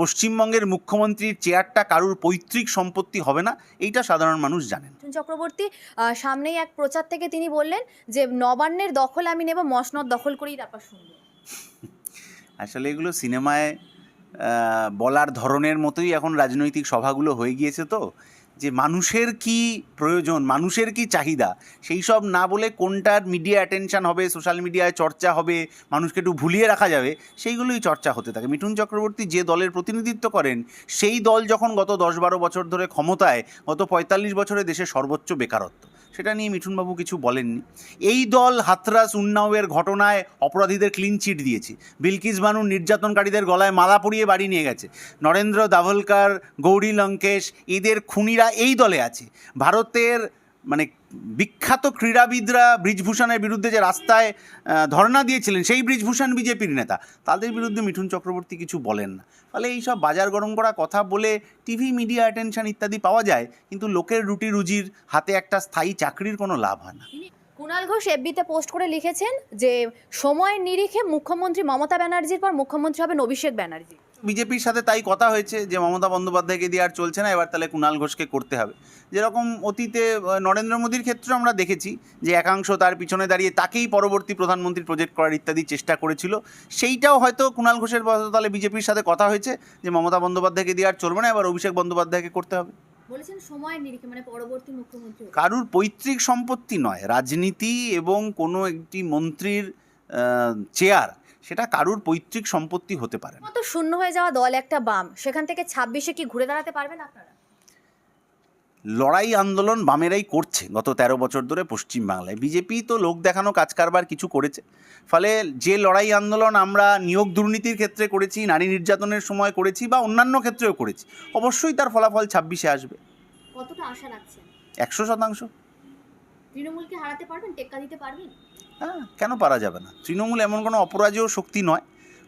পশ্চিমবঙ্গের মুখ্যমন্ত্রীর চেয়ারটা কারুর পৈতৃক সম্পত্তি হবে না এইটা সাধারণ মানুষ জানেন। চক্রবর্তী সামনেই এক প্রচার থেকে তিনি বললেন যে নবান্নের দখল আমি নেব মসনদ দখল করেই তারপর শুনব। আসলে এগুলো সিনেমায় বলার ধরনের মতোই এখন রাজনৈতিক সভাগুলো হয়ে গিয়েছে তো যে মানুষের কি প্রয়োজন, মানুষের কি চাহিদা, সেই সব না বলে কোনটার মিডিয়া অ্যাটেনশান হবে সোশ্যাল মিডিয়ায় চর্চা হবে, মানুষকে একটু ভুলিয়ে রাখা যাবে, সেইগুলোই চর্চা হতে থাকে। মিঠুন চক্রবর্তী যে দলের প্রতিনিধিত্ব করেন, সেই দল যখন গত দশ বারো বছর ধরে ক্ষমতায়, গত পঁয়তাল্লিশ বছরে দেশের সর্বোচ্চ বেকারত্ব। সেটা নিয়ে মিঠুনবাবু কিছু বলেননি। এই দল হাতরাস উন্নাওয়ের ঘটনায় অপরাধীদের ক্লিন চিট দিয়েছে। বিলকিস বানু নির্যাতনকারীদের গলায় মালা পরিয়ে বাড়ি নিয়ে গেছে। নরেন্দ্র দাভলকার, গৌরী লঙ্কেশ, এদের খুনিরা এই দলে আছে। ভারতের মানে বিখ্যাত ক্রীড়াবিদরা ব্রিজভূষণের বিরুদ্ধে যে রাস্তায় ধর্ণা দিয়েছিলেন, সেই ব্রিজভূষণ বিজেপির নেতা, তাদের বিরুদ্ধে মিঠুন চক্রবর্তী কিছু বলেন না। ফলে এইসব বাজার গরম করা কথা বলে টিভি মিডিয়া অ্যাটেনশন ইত্যাদি পাওয়া যায়, কিন্তু লোকের রুটি রুজির হাতে একটা স্থায়ী চাকরির কোনো লাভ হয় না। কুণাল ঘোষ এফবিতে পোস্ট করে লিখেছেন যে, সময়ের নিরিখে মুখ্যমন্ত্রী মমতা ব্যানার্জির পর মুখ্যমন্ত্রী হবেন অভিষেক ব্যানার্জি। বিজেপির সাথে তাই কথা হয়েছে যে মমতা বন্দ্যোপাধ্যায়কে দিয়ে আর চলছে না এবার তাহলে কুণাল ঘোষকে করতে হবে। যেরকম অতীতে নরেন্দ্র মোদীর ক্ষেত্রে আমরা দেখেছি যে একাংশ তার পিছনে দাঁড়িয়ে তাকেই পরবর্তী প্রধানমন্ত্রী প্রজেক্ট করার ইত্যাদি চেষ্টা করেছিল। সেইটাও হয়তো কুণাল ঘোষের তাহলে বিজেপির সাথে কথা হয়েছে যে মমতা বন্দ্যোপাধ্যায়কে দিয়ে আর চলবে না এবার অভিষেক বন্দ্যোপাধ্যায়কে করতে হবে। বলেছেন সময়ের নিরিখে মানে পরবর্তী মুখ্যমন্ত্রী কারুর পৈতৃক সম্পত্তি নয় রাজনীতি এবং কোনো একটি মন্ত্রীর চেয়ার সেটা কারুর পৈতৃক সম্পত্তি হতে পারে না। মতো শূন্য হয়ে যাওয়া দল একটা বাম সেখান থেকে ছাব্বিশে কি ঘুরে দাঁড়াতে পারবেন আপনারা? লড়াই আন্দোলন বামেরাই করছে গত তেরো বছর ধরে পশ্চিমবাংলায় বিজেপি তো লোক দেখানো কাজ কারবার কিছু করেছে। ফলে যে লড়াই আন্দোলন আমরা নিয়োগ দুর্নীতির ক্ষেত্রে করেছি নারী নির্যাতনের সময় করেছি বা অন্যান্য ক্ষেত্রেও করেছি অবশ্যই তার ফলাফল ছাব্বিশে আসবে। কতটা আশা রাখছেন? একশো শতাংশ। তৃণমূলকে হারাতে পারবেন টেক্কা দিতে পারবেন? হ্যাঁ কেন পারা যাবে না? তৃণমূল এমন কোনো অপরাজেয় শক্তি নয়।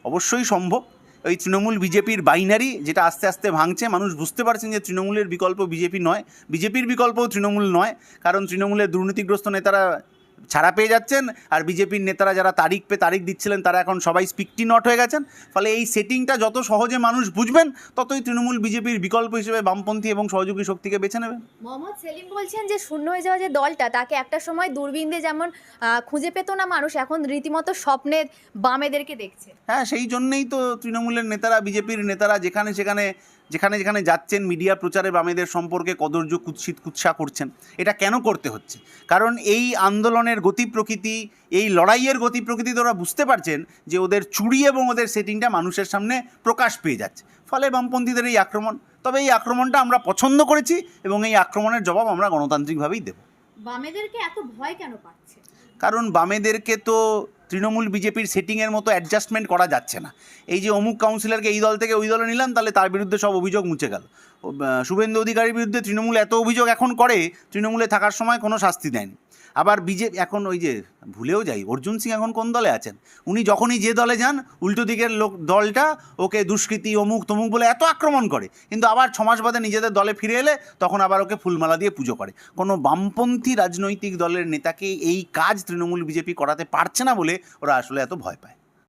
অবশ্যই সম্ভব। ওই তৃণমূল বিজেপির বাইনারি যেটা আস্তে আস্তে ভাঙছে, মানুষ বুঝতে পারছেন যে তৃণমূলের বিকল্প বিজেপি নয়। বিজেপির বিকল্পও তৃণমূল নয়, কারণ তৃণমূলের দুর্নীতিগ্রস্ত নেতারা ছাড়া পেয়ে যাচ্ছেন। আর বিজেপির নেতারা যারা তারিখ পে তারিখ দিচ্ছিলেন তারা এখন সবাই স্পিকটি নট হয়ে গেছেন। ফলে এই সেটিংটা যত সহজে মানুষ বুঝবেন ততই তৃণমূল বিজেপির বিকল্প হিসেবে বামপন্থী এবং সহযোগী শক্তিকে বেছে নেবেন মোহাম্মদ সেলিম বলছেন যে শূন্য হয়ে যাওয়া যে দলটা তাকে একটা সময় দূরবীন যেমন খুঁজে পেত না মানুষ এখন রীতিমতো স্বপ্নের বামেদেরকে দেখছে। হ্যাঁ সেই জন্যেই তো তৃণমূলের নেতারা বিজেপির নেতারা যেখানে সেখানে যেখানে যেখানে যাচ্ছেন মিডিয়া প্রচারে বামেদের সম্পর্কে কদর্য কুৎসিত কুৎসা করছেন এটা কেন করতে হচ্ছে? কারণ এই আন্দোলনের গতি প্রকৃতি এই লড়াইয়ের গতি প্রকৃতি তো ওরা বুঝতে পারছেন যে ওদের চুরি এবং ওদের সেটিংটা মানুষের সামনে প্রকাশ পেয়ে যাচ্ছে। ফলে বামপন্থীদের এই আক্রমণ তবে এই আক্রমণটা আমরা পছন্দ করেছি এবং এই আক্রমণের জবাব আমরা গণতান্ত্রিকভাবেই দেব। বামেদেরকে এত ভয় কেন পাচ্ছে? কারণ বামেদেরকে তো তৃণমূল বিজেপির সেটিংয়ের মতো অ্যাডজাস্টমেন্ট করা যাচ্ছে না। এই যে অমুক কাউন্সিলরকে এই দল থেকে ওই দলে নিলাম, তাহলে তার বিরুদ্ধে সব অভিযোগ মুছে গেল। শুভেন্দু অধিকারীর বিরুদ্ধে তৃণমূল এত অভিযোগ এখন করে, তৃণমূলে থাকার সময় কোনো শাস্তি দেয়নি। আবার বিজেপি, এখন ওই যে ভুলেও যাই, অর্জুন সিং এখন কোন দলে আছেন? উনি যখনই যে দলে যান, উল্টো দিকের লোক, দলটা, ওকে দুষ্কৃতি, অমুক, তমুক বলে এত আক্রমণ করে। কিন্তু আবার ছমাস বাদে নিজেদের দলে ফিরে এলে, তখন আবার ওকে ফুলমালা দিয়ে পুজো করে। কোনো বামপন্থী রাজনৈতিক দলের নেতাকে এই কাজ তৃণমূল বিজেপি করাতে পারছে না বলে ওরা আসলে এত ভয় পায়।